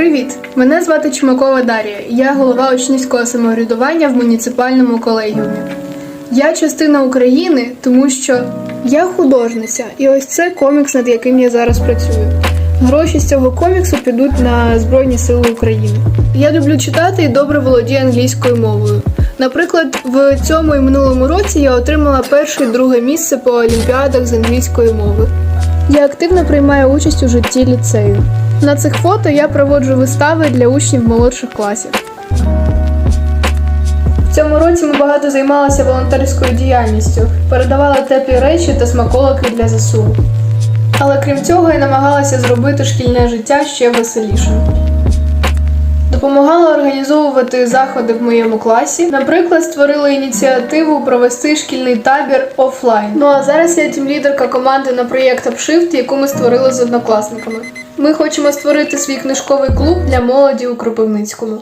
Привіт! Мене звати Чумакова Дар'я. Я голова учнівського самоврядування в муніципальному колегіумі. Я частина України, тому що я художниця, і ось це комікс, над яким я зараз працюю. Гроші з цього коміксу підуть на Збройні Сили України. Я люблю читати і добре володію англійською мовою. Наприклад, в цьому і минулому році я отримала перше і друге місце по олімпіадах з англійської мови. Я активно приймаю участь у житті ліцею. На цих фото я проводжу вистави для учнів молодших класів. В цьому році ми багато займалися волонтерською діяльністю, передавали теплі речі та смаколики для ЗСУ. Але крім цього, я намагалася зробити шкільне життя ще веселішим. Допомагала організовувати заходи в моєму класі. Наприклад, створила ініціативу провести шкільний табір офлайн. Ну а зараз я тімлідерка команди на проєкт Upshift, яку ми створили з однокласниками. Ми хочемо створити свій книжковий клуб для молоді у Кропивницькому.